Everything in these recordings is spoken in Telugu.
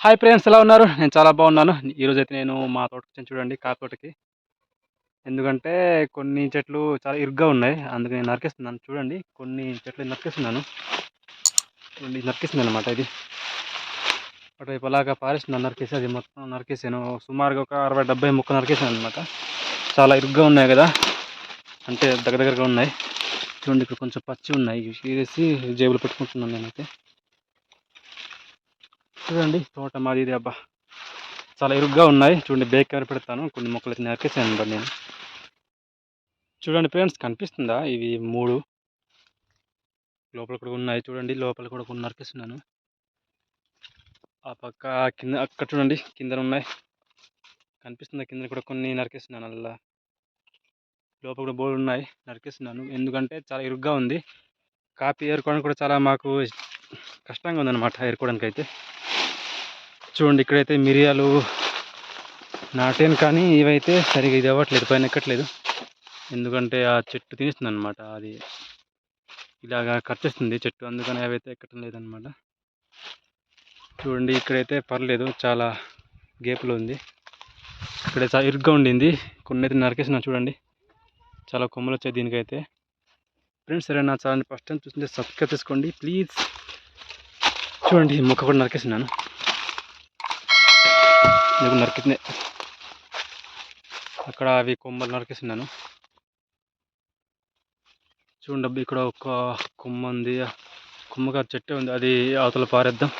హాయ్ ఫ్రెండ్స్ ఎలా ఉన్నారు? నేను చాలా బాగున్నాను. ఈరోజు అయితే నేను మా తోటకి వచ్చాను చూడండి కాపు తోటకి. ఎందుకంటే కొన్ని చెట్లు చాలా ఇరుగ్గా ఉన్నాయి. అందుకే నేను నరికేస్తున్నాను. చూడండి కొన్ని చెట్లు నరికేస్తున్నాను. చూడండి నరికేసింది అనమాట ఇది. అటువైపు అలాగా పారేస్తున్నాను నరికేసి అది మొత్తం నరికేసాను. సుమారుగా ఒక అరవై డెబ్బై ముక్క నరికేసాను అనమాట చాలా ఇరుగ్గా ఉన్నాయి కదా. అంటే దగ్గర దగ్గరగా ఉన్నాయి. చూడండి ఇక్కడ కొంచెం పచ్చి ఉన్నాయి. ఇవి తీసేసి జేబులు పెట్టుకుంటున్నాను నేనైతే. చూడండి తోట మాది ఇది అబ్బా. చాలా ఇరుగ్గా ఉన్నాయి. చూడండి బేక్ కవర్ పెడతాను. కొన్ని మొక్కలు అయితే నరికేసాను నేను. చూడండి ఫ్రెండ్స్ కనిపిస్తుందా? ఇవి మూడు. లోపల కూడా ఉన్నాయి చూడండి లోపల కూడా కొన్ని నరికేస్తున్నాను. ఆ పక్క కింద అక్కడ చూడండి కింద ఉన్నాయి. కనిపిస్తుంది? కింద కూడా కొన్ని నరికేస్తున్నాను అలా. లోపల కూడా బోర్డు ఉన్నాయి నరికేస్తున్నాను. ఎందుకంటే చాలా ఇరుగ్గా ఉంది. కాపీ ఏరుకోవడానికి కూడా చాలా మాకు కష్టంగా ఉందన్నమాట ఏరుకోవడానికి అయితే చూడండి ఇక్కడైతే మిరియాలు నాటాను కానీ ఇవైతే సరిగా ఇది అవ్వట్లేదు పైన ఎక్కట్లేదు. ఎందుకంటే ఆ చెట్టు తినేస్తుంది అనమాట అది ఇలాగా ఖర్చేస్తుంది చెట్టు అందుకని అవైతే ఎక్కటం ఎక్కడం లేదనమాట చూడండి ఇక్కడైతే పర్లేదు చాలా గేపులు ఉంది. ఇక్కడ చాలా ఇరుగ్గా ఉండింది కొన్ని అయితే నరికేసిన చూడండి చాలా కొమ్మలు వచ్చాయి దీనికైతే. ఫ్రెండ్స్ సరే నా ఛానల్ ఫస్ట్ టైం చూస్తుంటే సబ్స్క్రైబ్ చేసుకోండి ప్లీజ్ చూడండి మొక్క కూడా నరికేసినాను. ఇది నరికిందే. అక్కడ అవి కొమ్మలు నరికేసినాను. చూడండి ఇక్కడ ఒక కొమ్మ ఉంది. కొమ్మగా చెట్టు ఉంది. అది అవతల పారేద్దాం.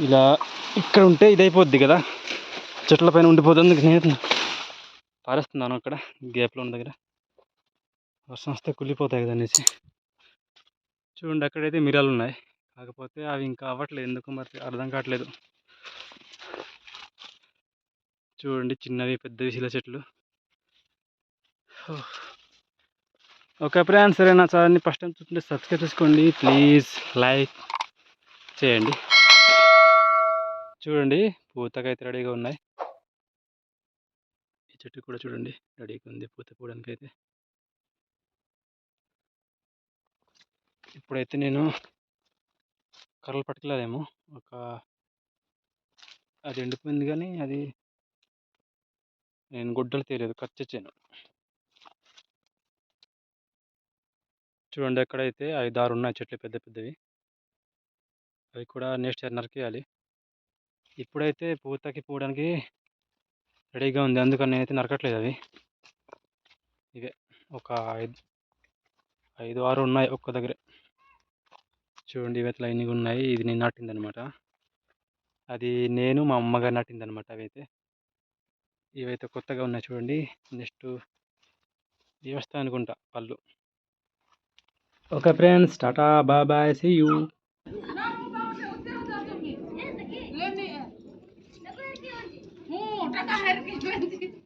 ఇలా ఇక్కడ ఉంటే ఇది కదా. చెట్ల పైన ఉండిపోతుంది నేను పారేస్తున్నాను అక్కడ గ్యాప్లో ఉన్న దగ్గర. వర్షం వస్తే కుళ్ళిపోతాయి కదా చూడండి అక్కడైతే మిరాలు ఉన్నాయి. కాకపోతే అవి ఇంకా అవ్వట్లేదు. ఎందుకు మరి అర్థం కావట్లేదు. చూడండి చిన్నవి పెద్దవి శిల చెట్లు. ఓకే ఫ్రెండ్స్ సరే నా ఛానల్ని ఫస్ట్ టైం చూస్తుంటే సబ్స్క్రైబ్ చేసుకోండి. ప్లీజ్ లైక్ చేయండి. చూడండి పూతకైతే రెడీగా ఉన్నాయి. చెట్టు కూడా చూడండి. రెడీగా ఉంది పూత పోవడానికి అయితే ఇప్పుడైతే నేను కర్రలు పట్టుకెళ్ళాలేమో. ఒక అది ఎండిపోయింది కానీ అది నేను గుడ్డలు తీయలేదు. కట్ చేసాను. చూడండి ఎక్కడైతే ఐదు ఆరు ఉన్నాయి చెట్లు పెద్ద పెద్దవి. అవి కూడా నెక్స్ట్ ఇయర్ నరికేయాలి ఇప్పుడైతే పూతకి పోవడానికి రెడీగా ఉంది. అందుకని నేనైతే నరకట్లేదు అది. ఇదే ఒక ఐదు ఐదు ఆరు ఉన్నాయి ఒక్క దగ్గరే. చూడండి ఇవైతే లైన్గా ఉన్నాయి. ఇది నేను నాటిందనమాట. అది నేను మా అమ్మగారు నాటిందనమాట అవైతే. ఇవైతే కొత్తగా ఉన్నాయి చూడండి. నెక్స్ట్ ఇవి వస్తాయి అనుకుంటా పళ్ళు. ఓకే ఫ్రెండ్స్ టాటా బాబాయ్ సి యూ. टका हर